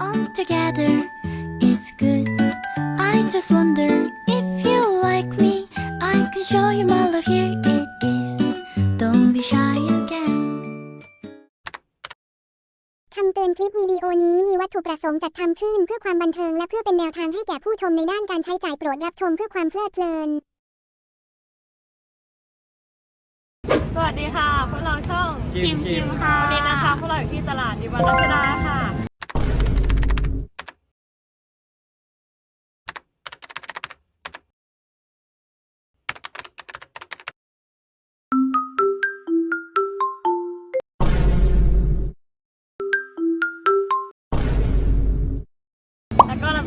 all together is good. I just wonder if you like me. I can show you my love. Here it is. Don't be shy again. คำเตือนคลิปวิดีโอนี้มีวัตถุประสงค์จัดทำขึ้นเพื่อความบันเทิงและเพื่อเป็นแนวทางให้แก่ผู้ชมในด้านการใช้จ่ายโปรดรับชมเพื่อความเพลิดเพลิน สวัสดีค่ะ พวกเราช่องชิมชิมค่ะ วันนี้นะคะพวกเราอยู่ที่ตลาดดิวันรัชดา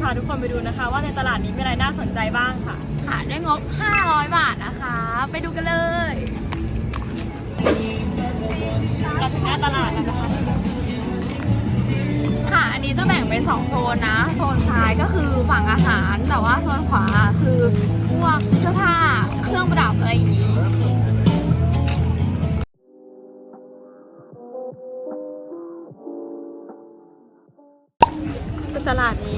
าพาทุกคนไปดูนะคะ ว่าในตลาดนี้มีอะไรน่าสนใจบ้างค่ะ ค่ะด้วยงบ 500 บาทนะคะ ไปดูกันเลยเราถึงหน้าตลาดแล้วนะคะ ค่ะ อันนี้จะแบ่งเป็น2โซนนะ โซนซ้ายก็คือฝั่งอาหาร แต่ว่าโซนขวาคือพวกเสื้อผ้า เครื่องประดับอะไรอย่างนี้ตลาดนี้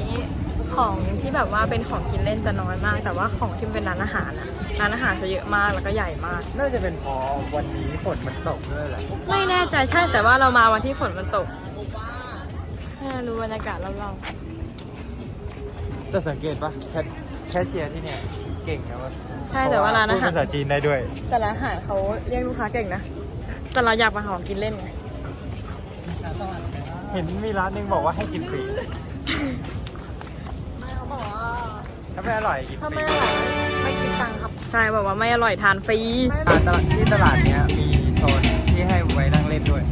ของที่แบบว่าเป็นของกินเล่นจะน้อยมาก แต่ว่าของที่เป็นร้านอาหารนะร้านอาหารจะเยอะมากแล้วก็ใหญ่มาก น่าจะเป็นเพราะวันนี้ฝนมันตกด้วยแหละไม่แน่ใจใช่แต่ว่าเรามาวันที่ฝนมันตกแค่รู้บรรยากาศรอบแต่สังเกตปะแคทแคชเชียร์ที่เนี่ยเก่งนะวะๆใช่แต่ว่าร้านอาพูดหารภาษาจีนได้ด้วย แต่ร้านอาหารเขาเรียกลูกค้าเก่งนะแต่เราอยากมาของกินเล่นไงเห็นมีร้านหนึงบอกว่าให้กินฟรี เขาบอกว่า ถ้าไม่อร่อยกินฟถ้ารีไม่อร่อยไม่คิดตังค์ครับ ใช่บอกว่าไม่อร่อยทานฟรีร้านตลาดที่ตลาดเนี้ยมีโซนที่ให้ไว้นั่งเล่นด้วย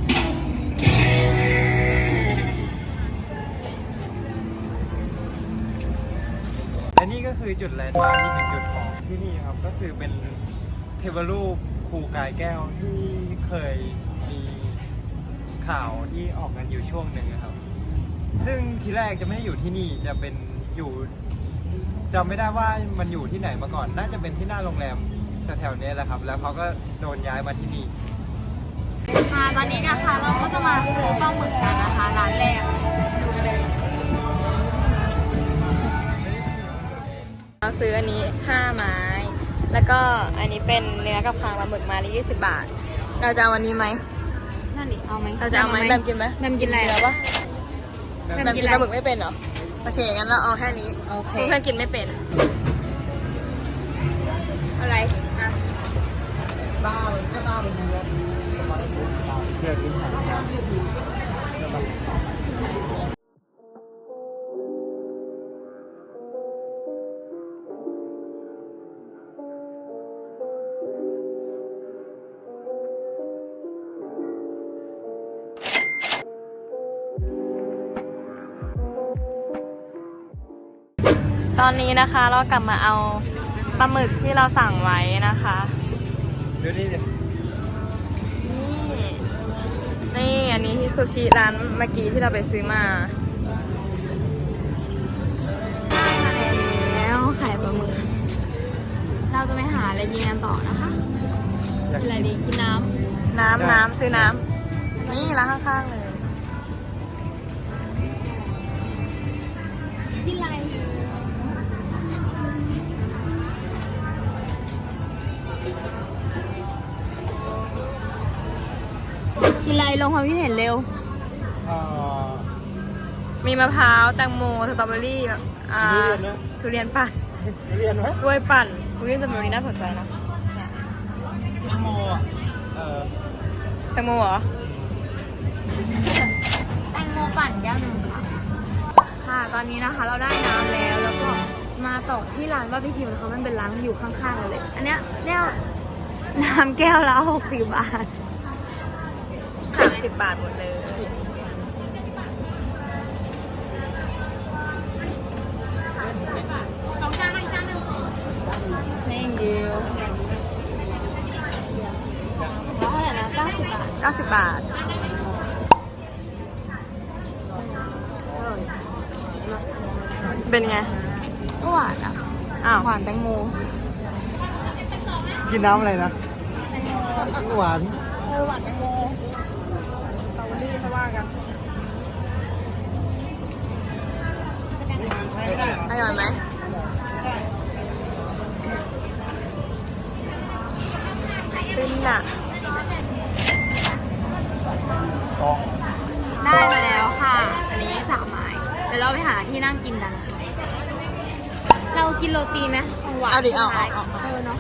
และนี่ก็คือจุดแลนด์มาร์คอีกหนึ่งจุดของที่นี่ครับ ก็คือเป็นเทวรูปครูกายแก้วที่เคยมีข่าวที่ออกกันอยู่ช่วงหนึ่งนะครับ ซึ่งทีแรกจะไม่ได้อยู่ที่นี่จะเป็นอยู่ จำไม่ได้ว่ามันอยู่ที่ไหนมาก่อน น่าจะเป็นที่หน้าโรงแรมแถวๆนี้แหละครับ แล้วเขาก็โดนย้ายมาที่นี่ค่ะตอนนี้นะคะเราก็จะมาซื้อปลาหมึกกันนะคะร้านแรกดูกันเลยเราซื้ออันนี้ 5 ไม้ แล้วก็อันนี้เป็นเนื้อกับคางปลาหมึกไมาละ20 บาท เราจะเอาวันนี้ไหมนั่นดิเอาไหมเราจะเอาไหมแบมกินไหมแบมกินอะไรเนื้อปะแบแบมมกิกินนอะไรปลาหมึกไม่เป็นเหรอ โอเคงั้นเราเอาแค่นี้โอเค เพื่อนกินไม่เป็น อะไรอะ เพื่อกินอา ตอนนี้นะคะเรากลับมาเอาปลาหมึกที่เราสั่งไว้นะคะดูนี่ดินี่นี่อันนี้ที่ซูชิร้านเมื่อกี้ที่เราไปซื้อมาแล้วไข่ปลาหมึก เราจะไปหาอะไรกินกันต่อนะคะอยากกินอะไรกินดีกินน้น้ำน้ำซื้อน้ำนี่ร้านข้างๆเลย ลงความคิดเห็นเร็ว เอ่อ มีมะพร้าวแตงโมสตรอเบอรี่อ่าทุเรียนไหมทุเรียนปั่นเรียนไหมกล้วยปั่นทุเรียนสตรอเบอรี่น่าสนใจนะแตงโมอะเออแตงโมเหรอ แตงโมปั่นแก้วหนึ่งค่ะ ค่ะตอนนี้นะคะเราได้น้ำแล้วแล้วก็มาต่อที่ร้านบาร์บีคิวนะคะมันเป็นร้านอยู่ข้างๆกันเลย อันเนี้ยเนี่ยน้ำแก้วละหกสิบบาท สามสิบบาทหมดเลย thank you แล้วเท่าไหร่นะเก้าสิบบาทเก้าสิบบาทเป็นไง ก็หวานอะ อ้าว หวานแตงโมกินน้ำอะไรนะ หวาน เออหวานแตงโม สตรอเบอรี่เขา ว่ากันร่อยไหมเป็นอะได้มาแล้วค่ะ อันนี้สามไม้เดี๋ยวเราไปหาที่นั่งกินกัน เรากินโรตีไหมของหวานเอาดิเอาสุท้เอายเอา เออเนาะ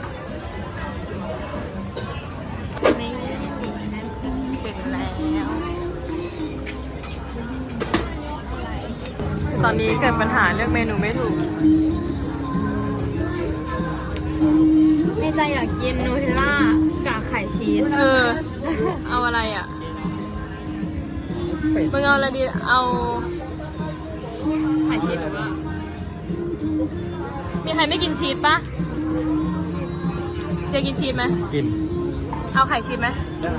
นี่ถึงแล้ว ตอนนี้เกิดปัญหาเรื่องเมนูไม่ถูก ในใจอยากกินนูเทลล่ากับไข่ชีส เออ เอาอะไรอะ มึงเอาอะไรดี เอาไข่ชีสหรือว่า มีใครไม่กินชีสปะเจกินชีสไหม กิน เอาไข่ชีสไหม ได้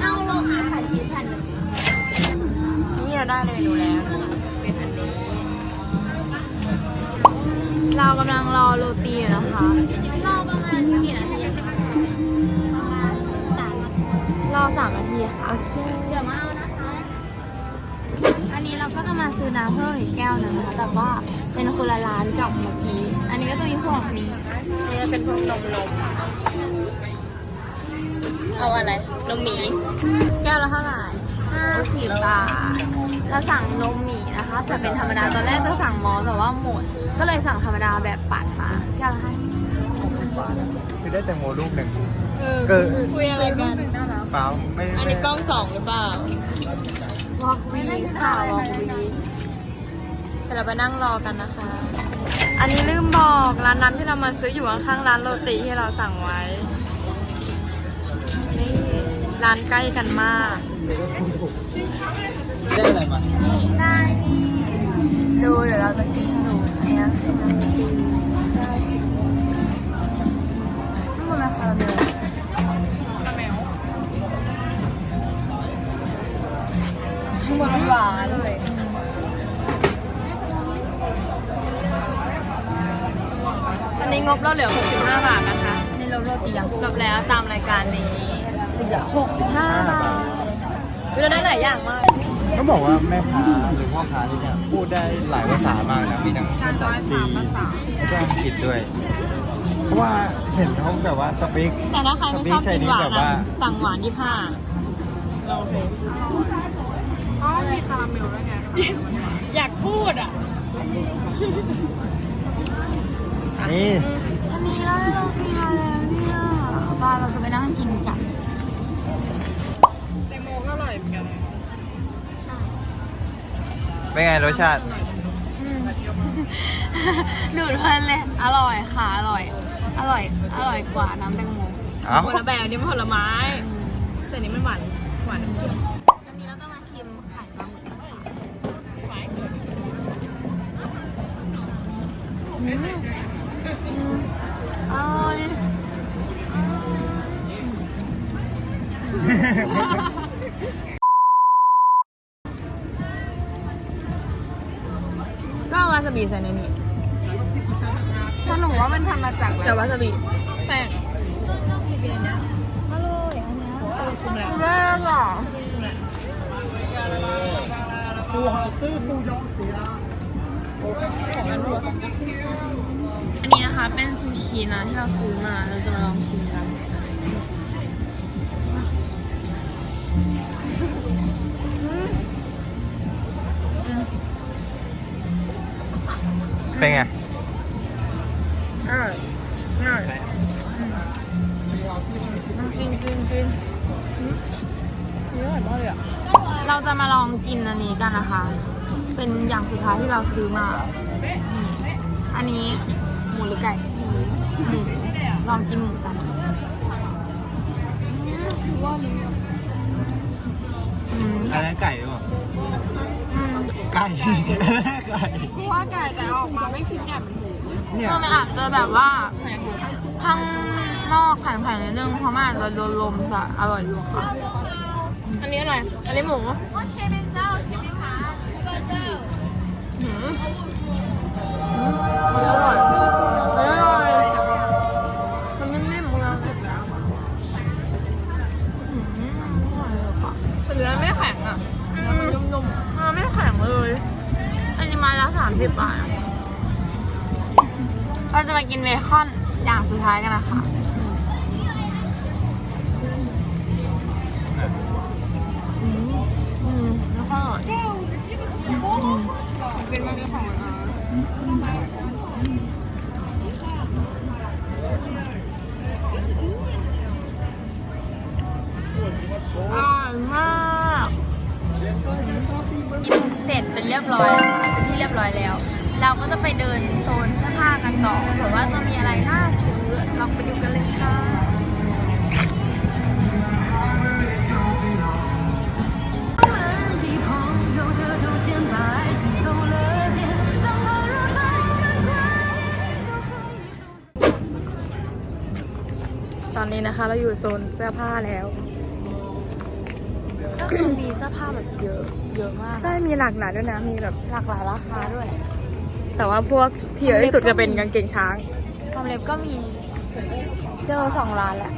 เอาโรตีไข่ชีสแผ่นหนึ่งนี่เราได้เมนูแล้ว เรากำลังรอโรตีอยู่นะคะ รอประมาณกี่นาทีประมาณสามนาทีรอสามนาทีค่ะเดี๋ยวมาเอานะคะ อันนี้เราก็จะมาซื้อน้ำเพิ่มอีกแก้วหนึงนะคะ แต่ว่าเป็นคนละร้านกับเมื่อกี้ อันนี้ก็จะมีพวกนี้ นี่จะเป็นพวกนมนมเอาอะไร นมหมี แก้วละเท่าไหร่50บาท เราสั่งนมหมี่นะคะ แต่เป็นธรรมดา ตอนแรกจะสั่งมอสแต่ว่าหมด ก็เลยสั่งธรรมดาแบบปัดมาแก้วละห้าสิบ60บาทอะคือได้แตงโมลูกหนึ่ง เออเกิด คุยอะไรกัน เปล่าไม่อันนี้กล้องสองหรือเปล่า วอกวีค่ะวอกวีเดี๋ยวเราไปนั่งรอกันนะคะ อันนี้ลืมบอกร้านน้ำที่เรามาซื้ออยู่ข้างๆร้านโรตีที่เราสั่งไว้ นี่ร้านใกล้กันมาก ได้อะไรมาได้ ดูเดี๋ยวเราจะกิน ให้ดูอันนี้คือน้ำตีนี่มันคาราเมหวานหวานเลยอันนี้งบเราเหลือ 65 บาทนะคะ ในี่เราโรตียังจบแล้วตามรายการนี้ เหลือ 65 บาทเราได้หลายอย่างมาก ต้องบอกว่าแม่ค้าหรือพ่อค้าที่เนี่ยพูดได้หลายภาษามากนะมีทั้งภาษาจีนแล้วก็อังกฤษด้วย เพราะว่าเห็นเขาแบบว่าสปีกแต่ถ้าใครไม่ชอบกินหวานแบบว่าอะสั่งหวาน25โอเคอ๋อมีคาราเมลด้วยไงอยากพูดอะนี่อันนี้เราได้โรตีมาแล้วเนี่ยบ้านเราจะไปนั่งกินกันเป็นไงรสชาติ ดูดเพลินเลย อร่อยค่ะ อร่อย อร่อย อร่อยกว่าน้ำแตงโมเอ้า ผลแบบนี้มันผลไม้แต่นี้มันหวานหวานน้ำเชื่อมอันนี้เราจะมาชิมไข่ปลาหมึกอร่อยก็เอาวาซา บิใส่ในนี้ถ้าหนูว่ามันทำมาจากแต่วาซาบิแป้งอร่อยอันเนี้ยคุมแล้วแม่หรออันนี้นะคะเป็นซูชินะที่เราซื้อมาเราจะมาลองชิมกัน เป็นไงกินกินกินเราจะมาลองกินอันนี้กันนะคะ เป็นอย่างสุดท้ายที่เราซื้อมาอืมอันนี้หมูหรือไก่หมูหมูลองกินหมูกันอืมอันนั้นไก่หรือเปล่าอืม ไก่ ไก่ว่าไก่แต่ออกมาไม่คิดแบบหมูเนี่ยเออมันอาจจะแบบว่าข้างนอกแข็งๆนิดนึงเพราะมันอาจจะโดนลมแต่อร่อยอยู่ค่ะ อันนี้อะไร อันนี้หมูอืมอร่อยอร่อยามสิบบาทเราจะมากินเบคอนอย่างสุดท้ายกันนะคะอืมอืมแล้วก็อร่อยมกินไม่ได้ของนอร่อยมากกินเสร็จเป็นเรียบร้อยแล้ว ที่เรียบร้อยแล้ว เราก็จะไปเดินโซนเสื้อผ้ากันต่อเผื่อว่าจะมีอะไรน่าซื้อลองไปดูกันเลยค่ะตอนนี้นะคะเราอยู่โซนเสื้อผ้าแล้ว คือมีเสื้อผ้าแบบเยอะเยอะมาก ใช่มีหลากหลายด้วยนะ มีแบบ หลากหลายราคาด้วย แต่ว่าพวกที่เยอะที่สุดจะเป็นกางเกงช้างทำเล็บก็มี เจอสองร้านแหละ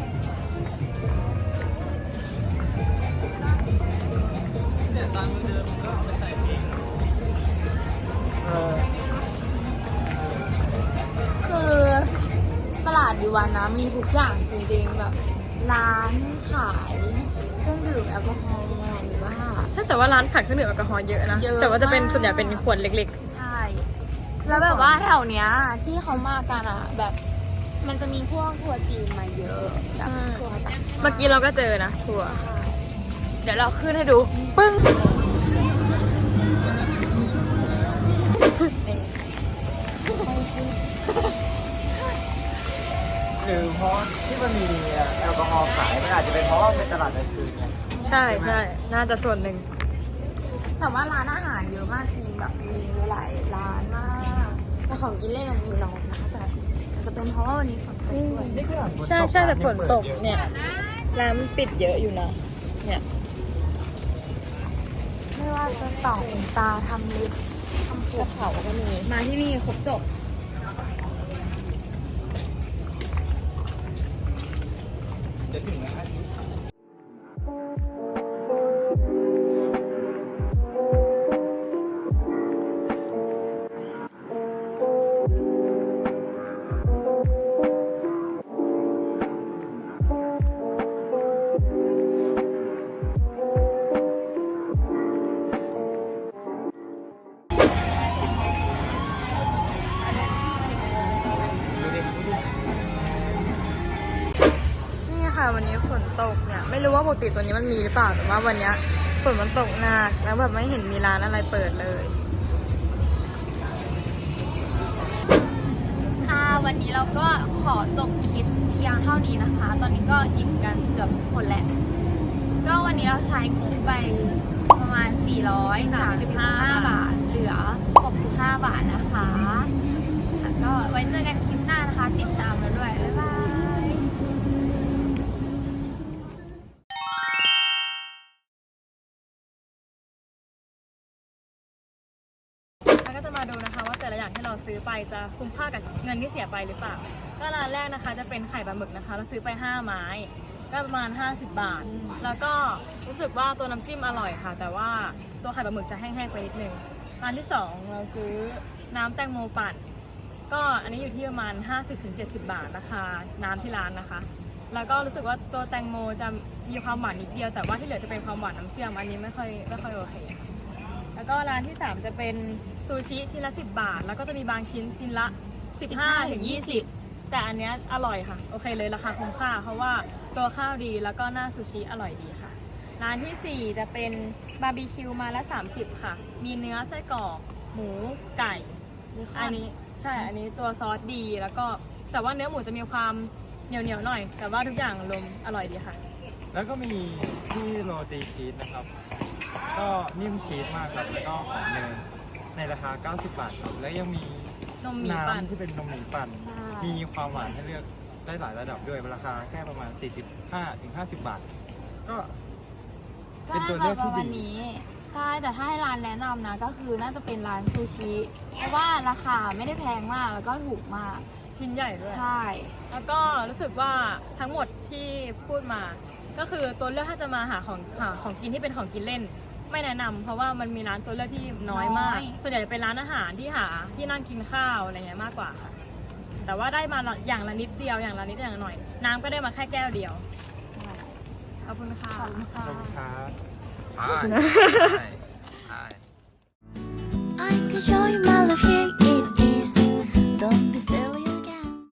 เออคือตลาดดีวันนะมีทุกอย่างจริงๆแบบร้านขายเครื่องดื่มแอลกอฮอล์ หรือว่า ใช่แต่ว่าร้านขายเครื่องดื่มแอลกอฮอล์เยอะนะ เยอะแต่ว่าจะเป็นมาก ส่วนใหญ่เป็นขวดเล็ก ใช่ แล้วแบบว่าแถวเนี้ย ที่เขามากันอะ แบบ มันจะมีพวกทัวร์จีนมาเยอะแบบทัวร์ต่างๆชาติเมื่อกี้เราก็เจอนะทัวร์เดี๋ยวเราขึ้นให้ดู ปึ้ง หรือเพราะที่มันมีแอลกอฮอล์ขายมันอาจจะเป็นเพราะว่าเป็นตลาดกลางคืนไง ใช่ใช่ น่าจะส่วนหนึ่ง แต่ว่าร้านอาหารเยอะมากจริงแบบมีหลายร้านมากแต่ของกินเล่นมันมีน้อยนะแต่อาจจะเป็นเพราะว่าวันนี้ฝนตกด้วยใช่ใช่แต่ฝนตกเนี่ยร้านปิดเยอะอยู่นะ เนี่ยไม่ว่าจะต่อขนตาทำเล็บทำผมเขาก็มีมาที่นี่ครบจบ ติตัวนี้มันมีหรือเปล่าแต่ว่าวันเนี้ยฝนมันตกหนักแล้วแบบไม่เห็นมีร้านอะไรเปิดเลย ค่ะวันนี้เราก็ขอจบคลิปเพียงเท่านี้นะคะ ตอนนี้ก็อิ่มกันเกือบหมดแล้ว ก็วันนี้เราใช้งบไปประมาณ 435 บาท เหลือ 65 บาทนะคะ แล้วก็ไว้เจอกันคลิปหน้านะคะ ติดตามเราด้วย ก็จะมาดูนะคะ ว่าแต่ละอย่างที่เราซื้อไปจะคุ้มค่ากับเงินที่เสียไปหรือเปล่า ก็ร้านแรกนะคะจะเป็นไข่ปลาหมึกนะคะ เราซื้อไป 5 ไม้ ก็ประมาณ 50 บาท แล้วก็รู้สึกว่าตัวน้ำจิ้มอร่อยค่ะ แต่ว่าตัวไข่ปลาหมึกจะแห้งๆไปนิดนึงร้านที่ 2 เราซื้อน้ำแตงโมปั่นก็อันนี้อยู่ที่ประมาณ 50-70 บาทราคาน้ำที่ร้านนะคะ แล้วก็รู้สึกว่าตัวแตงโมจะมีความหวานนิดเดียว แต่ว่าที่เหลือจะเป็นความหวานน้ำเชื่อม อันนี้ไม่ค่อยไม่ค่อยโอเคค่ะแล้วก็ร้านที่ 3 จะเป็น ซูชิชิ้นละ 10 บาท แล้วก็จะมีบางชิ้นชิ้นละ 15ถึง20 แต่อันเนี้ยอร่อยค่ะ โอเคเลยราคาคุ้มค่า เพราะว่าตัวข้าวดีแล้วก็หน้าซูชิอร่อยดีค่ะ ร้านทีสี่4 จะเป็นบาร์บีคิวมาละ 30 ค่ะ มีเนื้อไส้กรอก หมูไก่อันนี้ใช่อันนี้ตัวซอสดีแล้วก็แต่ว่าเนื้อหมูจะมีความเหนียวเหนียวๆหน่อย แต่ว่าทุกอย่างรวมอร่อยดีค่ะ แล้วก็มีที่โรตีชีสนะครับ ก็นิ่มชีสมากครับแล้วก็หอมเนย ในราคา 90 บาทครับ แล้วยังมีนมหมี่ปั่น น้ำที่เป็นนมหมี่ปั่น ใช่ มีความหวานให้เลือกได้หลายระดับด้วยราคาแค่ประมาณ 45ถึง50 บาท ก็ ก็เป็นน่าตัวจะเลือกปที่ระมาณดีนี้ใช่แต่ถ้าให้ร้านแนะนำนะ ก็คือน่าจะเป็นร้านซูชิ เพราะว่าราคาไม่ได้แพงมากแล้วก็ถูกมาก ชิ้นใหญ่ด้วย ใช่ แล้วก็รู้สึกว่าทั้งหมดที่พูดมา ก็คือตัวเลือกถ้าจะมาหาของหาของกินที่เป็นของกินเล่น ไม่แนะนำเพราะว่ามันมีร้านตัวเลือกที่น้อยมากส่วนใหญ่จะเป็นร้านอาหารที่หาที่นั่งกินข้าวอะไรเงี้ยมากกว่าแต่ว่าได้มาอย่างละนิดเดียวอย่างละนิดอย่างหน่อย น้ำก็ได้มาแค่แก้วเดียวขอบคุณค่ะ ขอบคุณค่ะ I can show you my love here it is. Don't be silly.